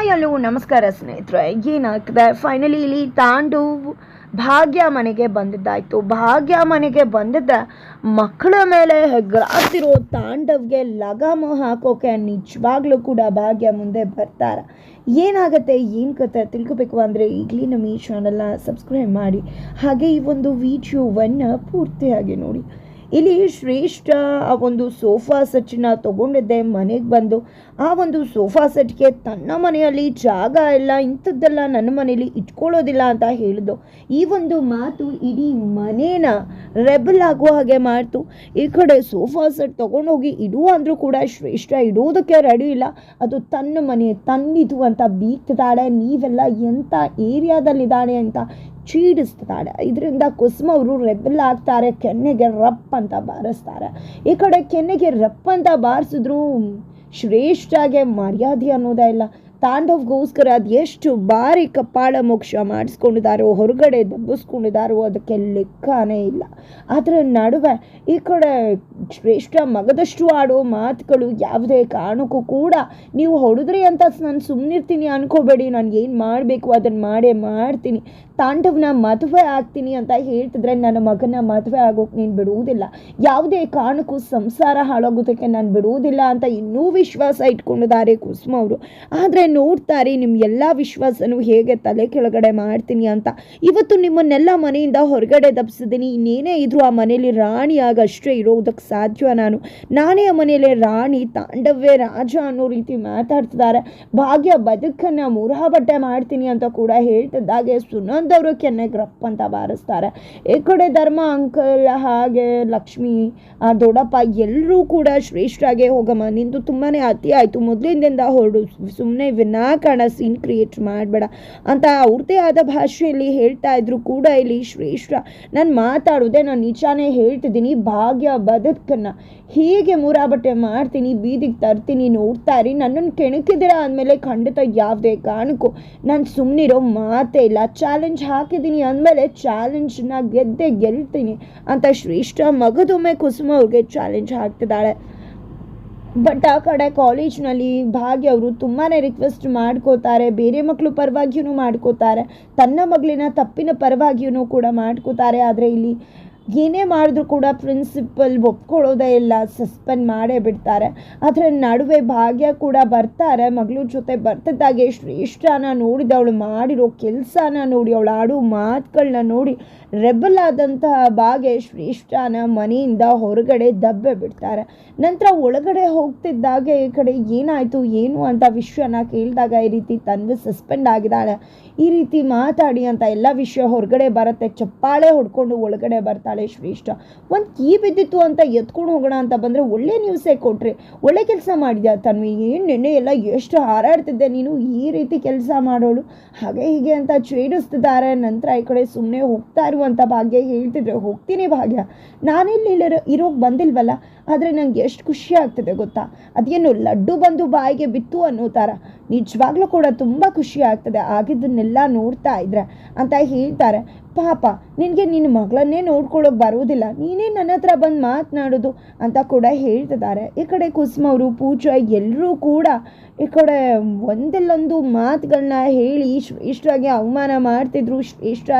Hi, hello, ನಮಸ್ಕಾರ ಸ್ನೇಹಿತರೆ. ಏನಾಗ್ತದೆ? ಫೈನಲಿ ಇಲ್ಲಿ ತಾಂಡು ಭಾಗ್ಯ ಮನೆಗೆ ಬಂದಿದ್ದಾಯಿತು. ಭಾಗ್ಯ ಮನೆಗೆ ಬಂದಿದ್ದ ಮಕ್ಕಳ ಮೇಲೆ ಹೆಗ್ರಾತಿರೋ ತಾಂಡವ್ಗೆ ಲಗಾಮು ಹಾಕೋಕೆ ನಿಜವಾಗ್ಲೂ ಕೂಡ ಭಾಗ್ಯ ಮುಂದೆ ಬರ್ತಾರೆ. ಏನಾಗುತ್ತೆ, ಏನು ಕತೆ ತಿಳ್ಕೊಬೇಕು ಅಂದರೆ ಈಗಲೇ ನಮ್ಮ ಈ ಚಾನಲ್ನ ಸಬ್ಸ್ಕ್ರೈಬ್ ಮಾಡಿ. ಹಾಗೆ ಈ ಒಂದು ವಿಡಿಯೋವನ್ನು ಪೂರ್ತಿಯಾಗಿ ನೋಡಿ. ಇಲ್ಲಿ ಶ್ರೇಷ್ಠ, ಆ ಒಂದು ಸೋಫಾ ಸೆಟ್ನ ತಗೊಂಡಿದ್ದೆ, ಮನೆಗೆ ಬಂದು. ಆ ಒಂದು ಸೋಫಾ ಸೆಟ್ಗೆ ತನ್ನ ಮನೆಯಲ್ಲಿ ಜಾಗ ಇಲ್ಲ, ಇಂಥದ್ದೆಲ್ಲ ನನ್ನ ಮನೆಯಲ್ಲಿ ಇಟ್ಕೊಳ್ಳೋದಿಲ್ಲ ಅಂತ ಹೇಳಿದ್ದು. ಈ ಒಂದು ಮಾತು ಇಡೀ ಮನೇನ ರೆಬಲ್ ಆಗುವ ಹಾಗೆ ಮಾಡ್ತು. ಈ ಕಡೆ ಸೋಫಾ ಸೆಟ್ ತೊಗೊಂಡೋಗಿ ಇಡುವ ಅಂದರೂ ಕೂಡ ಶ್ರೇಷ್ಠ ಇಡೋದಕ್ಕೆ ರೆಡಿ ಇಲ್ಲ. ಅದು ತನ್ನ ಮನೆ, ತನ್ನಿದು ಅಂತ ಬೀಗ್ತಿದ್ದಾಳೆ. ನೀವೆಲ್ಲ ಎಂಥ ಏರಿಯಾದಲ್ಲಿದ್ದಾಳೆ ಅಂತ ಚೀಡಿಸ್ತಾಳೆ ಇದರಿಂದ ಕುಸುಮ ಅವರು ರೆಬ್ಬಲ್ ಆಗ್ತಾರೆ, ಕೆನ್ನೆಗೆ ರಪ್ ಅಂತ ಬಾರಿಸ್ತಾರೆ. ಈ ಕಡೆ ಕೆನ್ನೆಗೆ ರಪ್ ಅಂತ ಬಾರಿಸಿದ್ರು ಶ್ರೇಷ್ಠಗೆ ಮರ್ಯಾದೆ ಅನ್ನೋದೇ ಇಲ್ಲ. ತಾಂಡವ್ಗೋಸ್ಕರ ಅದು ಎಷ್ಟು ಬಾರಿ ಕಪ್ಪಾಳ ಮೋಕ್ಷ ಮಾಡಿಸ್ಕೊಂಡಿದ್ದಾರೋ ಹೊರಗಡೆ ದಬ್ಬಿಸ್ಕೊಂಡಿದ್ದಾರೋ ಅದಕ್ಕೆ ಲೆಕ್ಕನೇ ಇಲ್ಲ. ಅದರ ನಡುವೆ ಈ ಕಡೆ ಶ್ರೇಷ್ಠ ಮಗದಷ್ಟು ಆಡೋ ಮಾತುಗಳು ಯಾವುದೇ ಕಾರಣಕ್ಕೂ ಕೂಡ ನೀವು ಹೊಡೆದ್ರಿ ಅಂತ ನಾನು ಸುಮ್ಮನಿರ್ತೀನಿ ಅನ್ಕೋಬೇಡಿ, ನಾನು ಏನು ಮಾಡಬೇಕು ಅದನ್ನು ಮಾಡೇ ಮಾಡ್ತೀನಿ. ತಾಂಡವನ ಮದುವೆ ಆಗ್ತೀನಿ ಅಂತ ಹೇಳ್ತಿದ್ರೆ ನನ್ನ ಮಗನ ಮದುವೆ ಆಗೋಕೆ ನೀನು ಬಿಡುವುದಿಲ್ಲ. ಯಾವುದೇ ಕಾರಣಕ್ಕೂ ಸಂಸಾರ ಹಾಳಾಗೋದಕ್ಕೆ ನಾನು ಬಿಡುವುದಿಲ್ಲ ಅಂತ ಇನ್ನೂ ವಿಶ್ವಾಸ ಇಟ್ಕೊಂಡಿದ್ದಾರೆ ಕುಸುಮ ಅವರು. ಆದರೆ ನೋಡ್ತಾರೆ ನಿಮ್ಮ ಎಲ್ಲ ವಿಶ್ವಾಸನೂ ಹೇಗೆ ತಲೆ ಕೆಳಗಡೆ ಮಾಡ್ತೀನಿ ಅಂತ. ಇವತ್ತು ನಿಮ್ಮನ್ನೆಲ್ಲ ಮನೆಯಿಂದ ಹೊರಗಡೆ ದಬ್ಸಿದ್ದೀನಿ. ಇನ್ನೇನೇ ಇದ್ರೂ ಆ ಮನೆಯಲ್ಲಿ ರಾಣಿಯಾಗಷ್ಟೇ ಇರೋದಕ್ಕೆ ಸಾಧ್ಯ ನಾನು. ನಾನೇ ಆ ಮನೆಯಲ್ಲಿ ರಾಣಿ ತಾಂಡವೇ ರಾಜ ಅನ್ನೋ ರೀತಿ ಮಾತಾಡ್ತಿದ್ದಾರೆ. ಭಾಗ್ಯ ಬದುಕನ್ನು ಮುರಾ ಬಟ್ಟೆ ಮಾಡ್ತೀನಿ ಅಂತ ಕೂಡ ಹೇಳ್ತಿದ್ದಾಗೆ ಸುನಂದ್ ಅವರು ಕೆನ್ನೆಗೆ ರಪ್ಪ ಅಂತ ಬಾರಿಸ್ತಾರೆ. ಈ ಕಡೆ ಧರ್ಮ ಅಂಕಲ್ ಹಾಗೆ ಲಕ್ಷ್ಮಿ ದೊಡ್ಡಪ್ಪ ಎಲ್ಲರೂ ಕೂಡ ಶ್ರೇಷ್ಠಾಗೆ ಹೋಗಮ್ಮ, ನಿಂದು ತುಂಬಾ ಅತಿ ಆಯಿತು. ಮೊದಲಿಂದ ಹೊರಡು ಸುಮ್ಮನೆ ವಿನಾಕಾರಣ ಸೀನ್ ಕ್ರಿಯೇಟ್ ಮಾಡಬೇಡ ಅಂತ ಅವ್ರದೇ ಆದ ಭಾಷೆಯಲ್ಲಿ ಹೇಳ್ತಾ ಇದ್ರು ಕೂಡ ಇಲ್ಲಿ ಶ್ರೇಷ್ಠ. ನಾನು ಮಾತಾಡೋದೆ ನಾನು ನಿಜಾನೇ ಹೇಳ್ತಿದ್ದೀನಿ, ಭಾಗ್ಯ ಬದುಕನ್ನು. ಹೀಗೆ ಮೂರಾಬಟ್ಟೆ ಮಾಡ್ತೀನಿ, ಬೀದಿಗೆ ತರ್ತೀನಿ, ನೋಡ್ತಾ ಇರಿ. ನನ್ನನ್ನು ಕೆಣಕಿದಿರ ಅಂದಮೇಲೆ ಖಂಡಿತ ಯಾವುದೇ ಕಾರಣಕ್ಕೂ ನಾನು ಸುಮ್ಮನಿರೋ ಮಾತೇ ಇಲ್ಲ. ಚಾಲೆಂಜ್ ಹಾಕಿದ್ದೀನಿ ಅಂದಮೇಲೆ ಚಾಲೆಂಜ್ನ ಗೆದ್ದೆ ಗೆಲ್ತೀನಿ ಅಂತ ಶ್ರೇಷ್ಠ ಮಗದೊಮ್ಮೆ ಕುಸುಮ ಅವ್ರಿಗೆ ಚಾಲೆಂಜ್ ಹಾಕ್ತಿದ್ದಾಳೆ. ಬಟ್ ಆ ಕಡೆ ಕಾಲೇಜ್ನಲ್ಲಿ ಭಾಗ್ಯ ಅವರು ತುಂಬಾ ರಿಕ್ವೆಸ್ಟ್ ಮಾಡ್ಕೋತಾರೆ, ಬೇರೆ ಮಕ್ಕಳು ಪರವಾಗಿಯೂ ಮಾಡ್ಕೋತಾರೆ, ತನ್ನ ಮಗಳಿನ ತಪ್ಪಿನ ಪರವಾಗಿಯೂ ಕೂಡ ಮಾಡ್ಕೋತಾರೆ. ಆದರೆ ಇಲ್ಲಿ ಏನೇ ಮಾಡಿದ್ರು ಕೂಡ ಪ್ರಿನ್ಸಿಪಲ್ ಒಪ್ಕೊಳ್ಳೋದೇ ಇಲ್ಲ, ಸಸ್ಪೆಂಡ್ ಮಾಡೇ ಬಿಡ್ತಾರೆ. ಅದರ ನಡುವೆ ಭಾಗ್ಯ ಕೂಡ ಬರ್ತಾರೆ ಮಗಳ ಜೊತೆ ಬರ್ತಿದ್ದಾಗೆ ಶ್ರೇಷ್ಠನ ನೋಡಿದ, ಅವಳು ಮಾಡಿರೋ ಕೆಲಸನ ನೋಡಿ, ಅವಳು ಆಡೋ ಮಾತುಗಳನ್ನ ನೋಡಿ, ರೆಬಲ್ ಆದಂತಹ ಭಾಗ್ಯ ಶ್ರೇಷ್ಠನ ಮನೆಯಿಂದ ಹೊರಗಡೆ ದಬ್ಬೆ ಬಿಡ್ತಾರೆ. ನಂತರ ಒಳಗಡೆ ಹೋಗ್ತಿದ್ದಾಗೆ, ಈ ಕಡೆ ಏನಾಯಿತು, ಏನು ಅಂತ ವಿಷಯನ ಕೇಳಿದಾಗ ಈ ರೀತಿ ತನ್ವಿ ಸಸ್ಪೆಂಡ್ ಆಗಿದ್ದಾಳೆ. ಈ ರೀತಿ ಮಾತಾಡಿ ಅಂತ ಎಲ್ಲ ವಿಷಯ ಹೊರಗಡೆ ಬರುತ್ತೆ, ಚಪ್ಪಾಳೆ ಹೊಡ್ಕೊಂಡು ಒಳಗಡೆ ಬರ್ತಾಳೆ. ಶ್ರೇಷ್ಠ ಒಂದು ಕೀ ಬಿದ್ದಿತ್ತು ಅಂತ ಎತ್ಕೊಂಡು ಹೋಗೋಣ ಅಂತ ಬಂದರೆ ಒಳ್ಳೆ ನ್ಯೂಸೇ ಕೊಟ್ರಿ. ಒಳ್ಳೆ ಕೆಲಸ ಮಾಡಿದ್ಯಾ ತನ್ವಿ? ಏನು ನೆನ್ನೆ ಎಲ್ಲ ಎಷ್ಟು ಹಾರಾಡ್ತಿದ್ದೆ ನೀನು? ಈ ರೀತಿ ಕೆಲಸ ಮಾಡೋಳು? ಹಾಗೆ ಹೀಗೆ ಅಂತ ಛೇಡಿಸ್ತಿದ್ದಾರೆ. ನಂತರ ಈ ಕಡೆ ಸುಮ್ಮನೆ ಹೋಗ್ತಾ ಇರುವಂಥ ಭಾಗ್ಯ ಹೇಳ್ತಿದ್ರೆ. ಹೋಗ್ತೀನಿ ಭಾಗ್ಯ. ನಾನಿಲ್ಲಿ ಇರೋಕ್ಕೆ ಬಂದಿಲ್ವಲ್ಲ? ಆದರೆ ನನಗೆ ಎಷ್ಟು ಖುಷಿ ಆಗ್ತದೆ ಗೊತ್ತಾ? ಅದೇನು ಲಡ್ಡು ಬಂದು ಬಾಯಿಗೆ ಬಿತ್ತು ಅನ್ನೋ ಥರ. ನಿಜವಾಗ್ಲೂ ಕೂಡ ತುಂಬ ಖುಷಿ ಆಗ್ತದೆ. ಆಗಿದ್ದನ್ನೆಲ್ಲ ನೋಡ್ತಾ ಇದ್ರೆ ಅಂತ ಹೇಳ್ತಾರೆ. ಪಾಪ, ನಿನಗೆ ನಿನ್ನ ಮಗಳನ್ನೇ ನೋಡ್ಕೊಳ್ಳೋಕೆ ಬರೋದಿಲ್ಲ ನೀನೇ ನನ್ನ ಹತ್ರ ಬಂದು ಮಾತನಾಡೋದು ಅಂತ ಕೂಡ ಹೇಳ್ತಿದ್ದಾರೆ. ಈ ಕಡೆ ಕುಸುಮ ಅವರು, ಪೂಜಾ, ಎಲ್ಲರೂ ಕೂಡ ಈ ಕಡೆ ಒಂದಲ್ಲೊಂದು ಮಾತುಗಳನ್ನ ಹೇಳಿ ಶ್ರೇಷ್ಠಾಗಿ ಅವಮಾನ ಮಾಡ್ತಿದ್ರು. ಇಷ್ಟ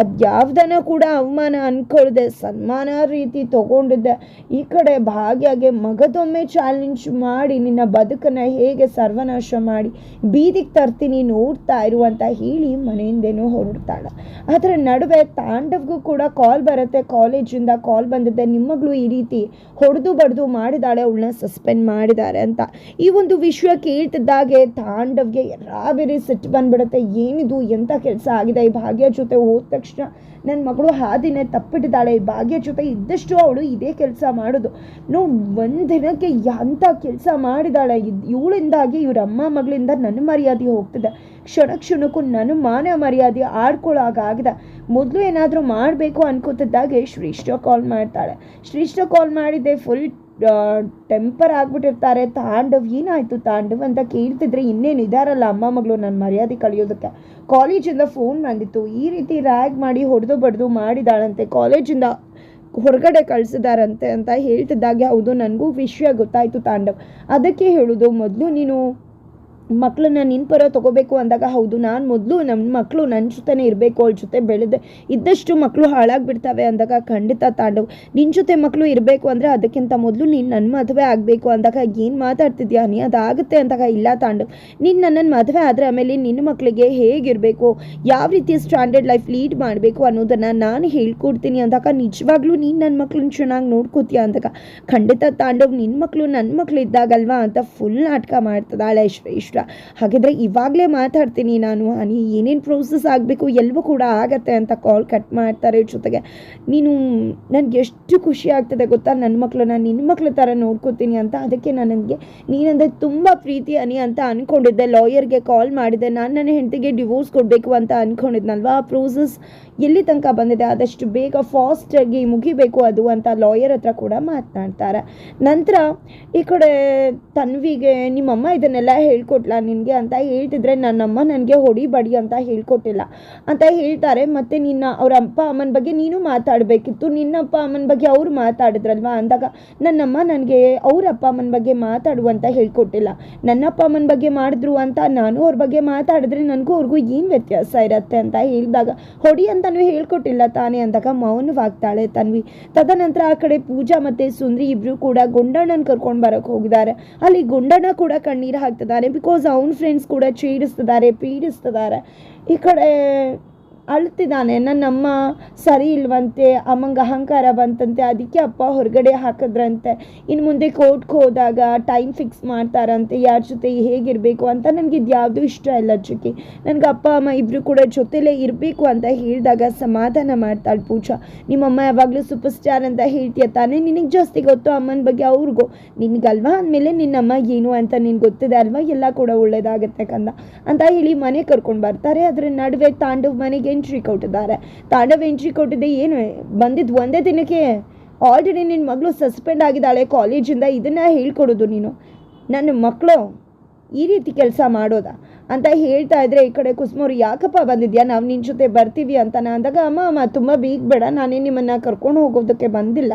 ಅದು ಯಾವ್ದನ ಕೂಡ ಅವಮಾನ ಅನ್ಕೊಳ್ದೆ, ಸನ್ಮಾನ ರೀತಿ ತಗೊಂಡಿದ್ದೆ. ಈ ಕಡೆ ಭಾಗ್ಯಾಗೆ ಮಗದೊಮ್ಮೆ ಚಾಲೆಂಜ್ ಮಾಡಿ, ನಿನ್ನ ಬದುಕನ್ನು ಹೇಗೆ ಸರ್ವನಾಶ ಮಾಡಿ, ಬೀದಿಗೆ ತರ್ತೀನಿ ನೋಡ್ತಾ ಇರು ಅಂತ ಹೇಳಿ ಮನೆಯಿಂದೇನೋ ಹೊರಡ್ತಾಳೆ. ಅದರ ನಡುವೆ ತಾಂಡವ್ಗೂ ಕೂಡ ಕಾಲ್ ಬರುತ್ತೆ ಕಾಲೇಜಿಂದ ಕಾಲ್ ಬಂದಿದ್ದೆ. ನಿಮ್ಮಗಳು ಈ ರೀತಿ ಹೊಡೆದು ಬಡ್ದು ಮಾಡಿದಾಳೆ, ಅವಳನ್ನ ಸಸ್ಪೆಂಡ್ ಮಾಡಿದ್ದಾರೆ ಅಂತ. ಈ ಒಂದು ವಿಷಯ ಕೇಳ್ತಿದ್ದಾಗೆ ತಾಂಡವ್ಗೆ ಎಲ್ಲ ಬೇರೆ ಸಿಟ್ಟು ಬಂದ್ಬಿಡುತ್ತೆ. ಏನಿದು ಎಂಥ ಕೆಲಸ ಆಗಿದೆ? ಈ ಭಾಗ್ಯ ಜೊತೆ ಹೋದ ತಕ್ಷಣ ನನ್ನ ಮಗಳು ಹಾದಿನೇ ತಪ್ಪಿಟ್ಟಿದ್ದಾಳೆ. ಈ ಭಾಗ್ಯ ಜೊತೆ ಇದ್ದಷ್ಟು ಅವಳು ಇದೇ ಕೆಲಸ ಮಾಡೋದು. ನೋ ಒಂದು ದಿನಕ್ಕೆ ಎಂಥ ಕೆಲಸ ಮಾಡಿದಾಳೆ? ಇವಳಿಂದಾಗಿ ಇವ್ರ ಅಮ್ಮ ಮಗಳಿಂದ ನನ್ನ ಮರ್ಯಾದೆ ಹೋಗ್ತಿದೆ. ಕ್ಷಣ ಕ್ಷಣಕ್ಕೂ ನನ್ನ ಮಾನ ಮರ್ಯಾದೆ ಆಡ್ಕೊಳ್ಳೋಗಾಗಿದೆ ಮೊದಲು ಏನಾದರೂ ಮಾಡಬೇಕು ಅನ್ಕೋತಿದ್ದಾಗೆ ಶ್ರೀಷ್ಠ ಕಾಲ್ ಮಾಡ್ತಾಳೆ. ಶ್ರೀಷ್ಠ ಕಾಲ್ ಮಾಡಿದ್ದೆ ಫುಲ್ ಟೆಂಪರ್ ಆಗಿಬಿಟ್ಟಿರ್ತಾರೆ. ತಾಂಡವ್ ಏನಾಯಿತು ತಾಂಡವ್ ಅಂತ ಕೇಳ್ತಿದ್ರೆ ಇನ್ನೇನು ಇದಾರಲ್ಲ ಅಮ್ಮ ಮಗಳು ನನ್ನ ಮರ್ಯಾದೆ ಕಳಿಯೋದಕ್ಕೆ. ಕಾಲೇಜಿಂದ ಫೋನ್ ಬಂದಿತ್ತು. ಈ ರೀತಿ ರ್ಯಾಗ್ ಮಾಡಿ ಹೊಡೆದು ಬಡ್ದು ಮಾಡಿದಾಳಂತೆ. ಕಾಲೇಜಿಂದ ಹೊರಗಡೆ ಕಳಿಸಿದಾರಂತೆ ಅಂತ ಹೇಳ್ತಿದ್ದಾಗೆ, ಹೌದು, ನನಗೂ ವಿಷಯ ಗೊತ್ತಾಯಿತು ತಾಂಡವ್. ಅದಕ್ಕೆ ಹೇಳೋದು, ಮೊದಲು ನೀನು ಮಕ್ಕಳನ್ನ ನಿನ್ನ ಪರ ತೊಗೋಬೇಕು ಅಂದಾಗ, ಹೌದು, ನಾನು ಮೊದಲು ನನ್ನ ಮಕ್ಕಳು ನನ್ನ ಜೊತೆನೇ ಇರಬೇಕು, ಅವ್ಳ ಜೊತೆ ಬೆಳೆದೆ ಇದ್ದಷ್ಟು ಮಕ್ಕಳು ಹಾಳಾಗಿಬಿಡ್ತವೆ ಅಂದಾಗ ಖಂಡಿತ ತಾಂಡವ್. ನಿನ್ನ ಜೊತೆ ಮಕ್ಕಳು ಇರಬೇಕು ಅಂದರೆ ಅದಕ್ಕಿಂತ ಮೊದಲು ನೀನು ನನ್ನ ಮದುವೆ ಆಗಬೇಕು ಅಂದಾಗ ಏನು ಮಾತಾಡ್ತಿದ್ಯಾ? ನೀ ಅದಾಗುತ್ತೆ ಅಂದಾಗ ಇಲ್ಲ ತಾಂಡವ್. ನೀನು ನನ್ನನ್ನು ಮದುವೆ ಆದರೆ ಆಮೇಲೆ ನಿನ್ನ ಮಕ್ಕಳಿಗೆ ಹೇಗಿರಬೇಕು? ಯಾವ ರೀತಿ ಸ್ಟ್ಯಾಂಡರ್ಡ್ ಲೈಫ್ ಲೀಡ್ ಮಾಡಬೇಕು ಅನ್ನೋದನ್ನು ನಾನು ಹೇಳ್ಕೊಡ್ತೀನಿ ಅಂದಾಗ, ನಿಜವಾಗ್ಲೂ ನೀನು ನನ್ನ ಮಕ್ಕಳನ್ನ ಚೆನ್ನಾಗಿ ನೋಡ್ಕೋತೀಯ ಅಂದಾಗ, ಖಂಡಿತ ತಾಂಡವ್ ನಿನ್ನ ಮಕ್ಕಳು ನನ್ನ ಮಕ್ಕಳು ಇದ್ದಾಗಲ್ವಾ ಅಂತ ಫುಲ್ ನಾಟಕ ಮಾಡ್ತದಾಳೆ ಶ್ರೇಷ್ಠ ಹಾಗಿದ್ರೆ ಇವಾಗಲೇ ಮಾತಾಡ್ತೀನಿ ನಾನು ಅನಿ ಏನೇನು ಪ್ರೋಸೆಸ್ ಆಗಬೇಕು ಎಲ್ಲವೂ ಕೂಡ ಆಗತ್ತೆ ಅಂತ ಕಾಲ್ ಕಟ್ ಮಾಡ್ತಾರೆ ಜೊತೆಗೆ. ನೀನು, ನನಗೆ ಎಷ್ಟು ಖುಷಿ ಆಗ್ತದೆ ಗೊತ್ತಾ? ನನ್ನ ಮಕ್ಕಳು ನಾನು ನಿನ್ನ ಮಕ್ಳ ಥರ ನೋಡ್ಕೋತೀನಿ ಅಂತ. ಅದಕ್ಕೆ ನನಗೆ, ನೀನಂದರೆ ತುಂಬ ಪ್ರೀತಿ ಅನಿ ಅಂತ ಅಂದ್ಕೊಂಡಿದ್ದೆ ಲಾಯರ್ಗೆ ಕಾಲ್ ಮಾಡಿದೆ. ನಾನು ನನ್ನ ಹೆಂಡತಿಗೆ ಡಿವೋರ್ಸ್ ಕೊಡಬೇಕು ಅಂತ ಅಂದ್ಕೊಂಡಿದ್ನಲ್ವಾ ಆ ಪ್ರೋಸೆಸ್ ಎಲ್ಲಿ ತನಕ ಬಂದಿದೆ? ಆದಷ್ಟು ಬೇಗ ಫಾಸ್ಟಾಗಿ ಮುಗಿಬೇಕು ಅದು ಅಂತ ಲಾಯರ್ ಹತ್ರ ಕೂಡ ಮಾತನಾಡ್ತಾರೆ. ನಂತರ ಈ ಕಡೆ ತನ್ವಿಗೆ ನಿಮ್ಮಮ್ಮ ಇದನ್ನೆಲ್ಲ ಹೇಳ್ಕೊಟ್ಲ. ನಿನಗೆ ಅಂತ ಹೇಳ್ತಿದ್ರೆ ನನ್ನಮ್ಮ ನನಗೆ ಹೊಡಿ ಬಡಿ ಅಂತ ಹೇಳ್ಕೊಟ್ಟಿಲ್ಲ. ಅಂತ ಹೇಳ್ತಾರೆ, ಮತ್ತು ನಿನ್ನ ಅವ್ರ ಅಪ್ಪ ಅಮ್ಮನ ಬಗ್ಗೆ ನೀನು ಮಾತಾಡಬೇಕಿತ್ತು. ನಿನ್ನ ಅಪ್ಪ ಅಮ್ಮನ ಬಗ್ಗೆ ಅವ್ರು ಮಾತಾಡಿದ್ರಲ್ವಾ? ಅಂದಾಗ ನನ್ನಮ್ಮ ನನಗೆ ಅವ್ರ ಅಪ್ಪ ಅಮ್ಮನ ಬಗ್ಗೆ ಮಾತಾಡು ಅಂತ ಹೇಳ್ಕೊಟ್ಟಿಲ್ಲ. ನನ್ನ ಅಪ್ಪ ಅಮ್ಮನ ಬಗ್ಗೆ ಮಾಡಿದ್ರು ಅಂತ ನಾನು ಅವ್ರ ಬಗ್ಗೆ ಮಾತಾಡಿದ್ರೆ ನನಗೂ ಅವ್ರಿಗೂ ಏನು ವ್ಯತ್ಯಾಸ ಇರುತ್ತೆ ಅಂತ ಹೇಳಿದಾಗ, ಹೊಡಿ ಅಂತಲೂ ಹೇಳ್ಕೊಟ್ಟಿಲ್ಲ ತಾನೇ ಅಂದಾಗ ಮೌನವಾಗ್ತಾಳೆ ತನ್ವಿ. ತದನಂತರ ಆ ಕಡೆ ಪೂಜಾ ಮತ್ತು ಸುಂದ್ರಿ ಇಬ್ಬರು ಕೂಡ ಗೊಂಡಣ್ಣನ ಕರ್ಕೊಂಡು ಬರೋಕ್ಕೆ ಹೋಗಿದ್ದಾರೆ. ಅಲ್ಲಿ ಗುಂಡಣ್ಣ ಕೂಡ ಕಣ್ಣೀರು ಹಾಕ್ತಿದ್ದಾನೆ ಬಿಕಾಸ್ ಅವನ ಫ್ರೆಂಡ್ಸ್ ಕೂಡ ಚೀಡಿಸ್ತಿದ್ದಾರೆ ಪೀಡಿಸ್ತಿದ್ದಾರೆ ಈ ಕಡೆ ಅಳ್ತಿದ್ದಾನೆ. ನನ್ನಮ್ಮ ಸರಿ ಇಲ್ವಂತೆ, ಅಮ್ಮಂಗೆ ಅಹಂಕಾರ ಬಂತಂತೆ, ಅದಕ್ಕೆ ಅಪ್ಪ ಹೊರಗಡೆ ಹಾಕಿದ್ರಂತೆ. ಇನ್ನು ಮುಂದೆ ಕೋರ್ಟ್ಗೆ ಹೋದಾಗ ಟೈಮ್ ಫಿಕ್ಸ್ ಮಾಡ್ತಾರಂತೆ, ಯಾರ ಜೊತೆ ಹೇಗಿರಬೇಕು ಅಂತ ನನಗೆ ಇದು ಯಾವುದೂ ಇಷ್ಟ ಇಲ್ಲ ಜೊತೆ ನನಗೆ ಅಪ್ಪ, ಅಮ್ಮ ಇಬ್ಬರು ಕೂಡ ಜೊತೆಲೇ ಇರಬೇಕು ಅಂತ ಹೇಳಿದಾಗ ಸಮಾಧಾನ ಮಾಡ್ತಾಳೆ ಪೂಜಾ. ನಿಮ್ಮಮ್ಮ ಯಾವಾಗಲೂ ಸೂಪರ್ ಸ್ಟಾರ್ ಅಂತ ಹೇಳ್ತೀಯ ತಾನೇ? ನಿನಗೆ ಜಾಸ್ತಿ ಗೊತ್ತು ಅಮ್ಮನ ಬಗ್ಗೆ, ಅವ್ರಿಗೂ. ನಿನಗಲ್ವಾ? ಅಂದಮೇಲೆ ನಿನ್ನಮ್ಮ ಏನು ಅಂತ ನಿನ್ಗೆ ಗೊತ್ತಿದೆ ಅಲ್ವಾ? ಎಲ್ಲ ಕೂಡ ಒಳ್ಳೇದಾಗತ್ತೆ ಕಂದ. ಅಂತ ಹೇಳಿ ಮನೆ ಕರ್ಕೊಂಡು ಬರ್ತಾರೆ. ಅದರ ನಡುವೆ ತಾಂಡವ್ ಮನೆಗೆ ಎಂಟ್ರಿ ಕೊಟ್ಟಿದ್ದಾರೆ. ತಾಂಡವ ಎಂಟ್ರಿ ಕೊಟ್ಟಿದ್ದೆ. ಏನು, ಬಂದಿದ್ದು ಒಂದೇ ದಿನಕ್ಕೆ? ಆಲ್ರೆಡಿ ನಿನ್ನ ಮಗಳು ಸಸ್ಪೆಂಡ್ ಆಗಿದ್ದಾಳೆ ಕಾಲೇಜಿಂದ ಇದನ್ನು ಹೇಳ್ಕೊಡೋದು ನೀನು. ನನ್ನ ಮಕ್ಕಳು ಈ ರೀತಿ ಕೆಲಸ ಮಾಡೋದಾ? ಅಂತ ಹೇಳ್ತಾ ಇದ್ರೆ, ಈ ಕಡೆ ಕುಸುಮವ್ರು ಯಾಕಪ್ಪ ಬಂದಿದ್ಯಾ? ನಾವು ನಿನ್ನ ಜೊತೆ ಬರ್ತೀವಿ ಅಂತ. ನಾ ಅಂದಾಗ, ಅಮ್ಮ ಅಮ್ಮ, ತುಂಬ ಬೀಗ್ ಬೇಡ. ನಾನೇ ನಿಮ್ಮನ್ನು ಕರ್ಕೊಂಡು ಹೋಗೋದಕ್ಕೆ ಬಂದಿಲ್ಲ.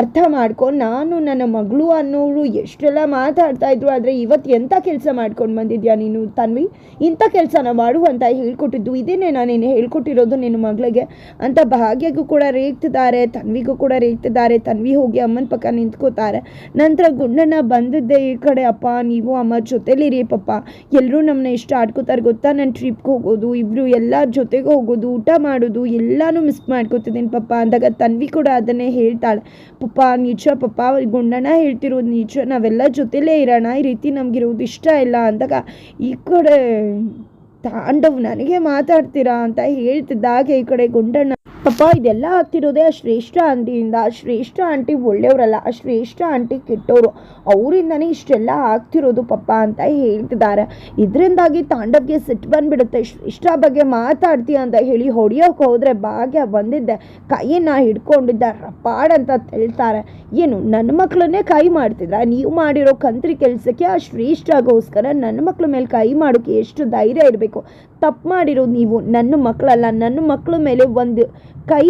ಅರ್ಥ ಮಾಡ್ಕೊ, ನಾನು ನನ್ನ ಮಗಳು ಅನ್ನೋರು ಎಷ್ಟೆಲ್ಲ ಮಾತಾಡ್ತಾ ಇದ್ರು, ಆದರೆ ಇವತ್ತು ಎಂಥ ಕೆಲಸ ಮಾಡ್ಕೊಂಡು ಬಂದಿದ್ಯಾ ನೀನು ತನ್ವಿ? ಇಂಥ ಕೆಲಸನ ಮಾಡು ಅಂತ ಹೇಳ್ಕೊಟ್ಟಿದ್ದು. ಇದೇನೆ ನಾನೇನು ಹೇಳ್ಕೊಟ್ಟಿರೋದು ನಿನ್ನ ಮಗಳಿಗೆ? ಅಂತ ಭಾಗ್ಯಗೂ ಕೂಡ ರೇಗ್ತಿದ್ದಾರೆ, ತನ್ವಿಗೂ ಕೂಡ ರೇಗ್ತಿದ್ದಾರೆ. ತನ್ವಿ ಹೋಗಿ ಅಮ್ಮನ ಪಕ್ಕ ನಿಂತ್ಕೋತಾರೆ. ನಂತರ ಗುಂಡಣ್ಣ ಬಂದಿದ್ದೆ ಈ ಕಡೆ, ಅಪ್ಪ, ನೀವು ಅಮ್ಮ ಜೊತೆಲಿರಿ ಪಪ್ಪ. ಎಲ್ಲರೂ ನಮ್ಮನ್ನ ಇಷ್ಟ ಆಡ್ಕೋತಾರೆ ಗೊತ್ತಾ? ನಾನು ಟ್ರಿಪ್ಗೆ ಹೋಗೋದು ಇಬ್ಬರು ಎಲ್ಲರ ಜೊತೆಗೆ ಹೋಗೋದು, ಊಟ ಮಾಡೋದು, ಎಲ್ಲನೂ ಮಿಸ್ ಮಾಡ್ಕೋತಿದ್ದೀನಿ ಪಪ್ಪ. ಅಂದಾಗ ತನ್ವಿ ಕೂಡ ಅದನ್ನೇ ಹೇಳ್ತಾಳೆ. ಪಪ್ಪ ನಿಜ ಪಪ್ಪ ಗುಂಡಣ್ಣ ಹೇಳ್ತಿರೋದು ನಿಜ ನಾವೆಲ್ಲ ಜೊತೆಲೇ ಇರೋಣ, ಈ ರೀತಿ ನಮಗಿರೋದು ಇಷ್ಟ ಇಲ್ಲ ಅಂದಾಗ, ಈ ಕಡೆ ತಾಂಡವ್ ನನಗೆ ಮಾತಾಡ್ತೀರಾ ಅಂತ ಹೇಳ್ತಿದ್ದಾಗ ಈ ಕಡೆ ಗುಂಡಣ್ಣ ಪಪ್ಪ ಇದೆಲ್ಲ ಆಗ್ತಿರೋದೇ ಆ ಶ್ರೇಷ್ಠ ಆಂಟಿಯಿಂದ. ಆ ಶ್ರೇಷ್ಠ ಆಂಟಿ ಒಳ್ಳೆಯವರಲ್ಲ, ಆ ಶ್ರೇಷ್ಠ ಆಂಟಿ ಕೆಟ್ಟವರು. ಅವರಿಂದನೇ ಇಷ್ಟೆಲ್ಲ ಆಗ್ತಿರೋದು ಪಪ್ಪ ಅಂತ ಹೇಳ್ತಿದ್ದಾರೆ. ಇದರಿಂದಾಗಿ ತಾಂಡವ್ಗೆ ಸಿಟ್ಟು ಬಂದುಬಿಡುತ್ತೆ. ಶ್ರೇಷ್ಠ ಬಗ್ಗೆ ಮಾತಾಡ್ತೀಯ ಅಂತ ಹೇಳಿ ಹೊಡಿಯೋಕೆ ಹೋದರೆ ಭಾಗ್ಯ ಬಂದಿದ್ದೆ. ಕೈಯನ್ನು ಹಿಡ್ಕೊಂಡಿದ್ದ ರಪ್ಪಾಡಂತ ಅಂತ ಹೇಳ್ತಾರೆ ಏನು ನನ್ನ ಮಕ್ಕಳನ್ನೇ ಕೈ ಮಾಡ್ತಿದ್ರ? ನೀವು ಮಾಡಿರೋ ಕಂತ್ರಿ ಕೆಲಸಕ್ಕೆ ಆ ಶ್ರೇಷ್ಠಗೋಸ್ಕರ ನನ್ನ ಮಕ್ಕಳ ಮೇಲೆ ಕೈ ಮಾಡೋಕ್ಕೆ ಎಷ್ಟು ಧೈರ್ಯ ಇರಬೇಕು? ತಪ್ಪು ಮಾಡಿರೋದು ನೀವು. ನನ್ನ ಮಕ್ಕಳಲ್ಲ. ನನ್ನ ಮಕ್ಕಳ ಮೇಲೆ ಒಂದು ಕೈ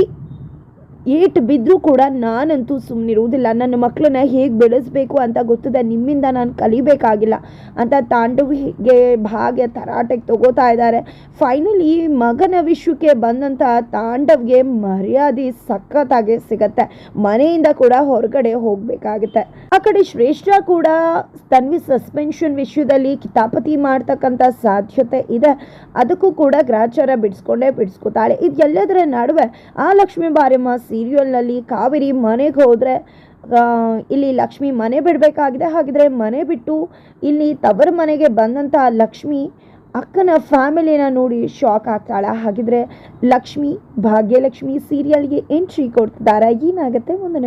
ಏಟು ಬಿದ್ದರೂ ಕೂಡ ನಾನಂತೂ ಸುಮ್ಮನಿರುವುದಿಲ್ಲ ನನ್ನ ಮಕ್ಕಳನ್ನ ಹೇಗೆ ಬೆಳೆಸಬೇಕು ಅಂತ ಗೊತ್ತದೆ? ನಿಮ್ಮಿಂದ ನಾನು ಕಲಿಬೇಕಾಗಿಲ್ಲ ಅಂತ ತಾಂಡವಿಗೆ ಭಾಗ್ಯ ತರಾಟೆಗೆ ತಗೋತಾ ಇದ್ದಾರೆ. ಫೈನಲಿ ಮಗನ ವಿಶ್ವಕ್ಕೆ ಬಂದಂಥ ತಾಂಡವ್ಗೆ ಮರ್ಯಾದೆ ಸಖತ್ತಾಗಿ ಸಿಗತ್ತೆ. ಮನೆಯಿಂದ ಕೂಡ ಹೊರಗಡೆ ಹೋಗಬೇಕಾಗುತ್ತೆ. ಆ ಕಡೆ ಶ್ರೇಷ್ಠ ಕೂಡ ತನ್ವಿ ಸಸ್ಪೆನ್ಷನ್ ವಿಷಯದಲ್ಲಿ ಕಿತಾಪತಿ ಮಾಡ್ತಕ್ಕಂಥ ಸಾಧ್ಯತೆ ಇದೆ. ಅದಕ್ಕೂ ಕೂಡ ಗ್ರಾಚಾರ ಬಿಡಿಸ್ಕೊಂಡೇ ಬಿಡಿಸ್ಕೊತಾಳೆ. ಇದು ಎಲ್ಲದರ ನಡುವೆ ಆ ಲಕ್ಷ್ಮೀ ಬಾರಮ್ಮ ಸೀರಿಯಲ್ನಲ್ಲಿ ಕಾವೇರಿ ಮನೆಗೆ ಹೋದರೆ ಇಲ್ಲಿ ಲಕ್ಷ್ಮಿ ಮನೆ ಬಿಡಬೇಕಾಗಿದೆ. ಹಾಗಿದ್ರೆ ಮನೆ ಬಿಟ್ಟು ಇಲ್ಲಿ ತವರ ಮನೆಗೆ ಬಂದಂಥ ಲಕ್ಷ್ಮಿ ಅಕ್ಕನ ಫ್ಯಾಮಿಲಿನ ನೋಡಿ ಶಾಕ್ ಆಗ್ತಾಳೆ. ಹಾಗಿದ್ರೆ ಲಕ್ಷ್ಮಿ, ಭಾಗ್ಯಲಕ್ಷ್ಮಿ ಸೀರಿಯಲ್ಗೆ ಎಂಟ್ರಿ ಕೊಡ್ತಿದ್ದಾರೆ. ಏನಾಗುತ್ತೆ? ಮುಂದಿನ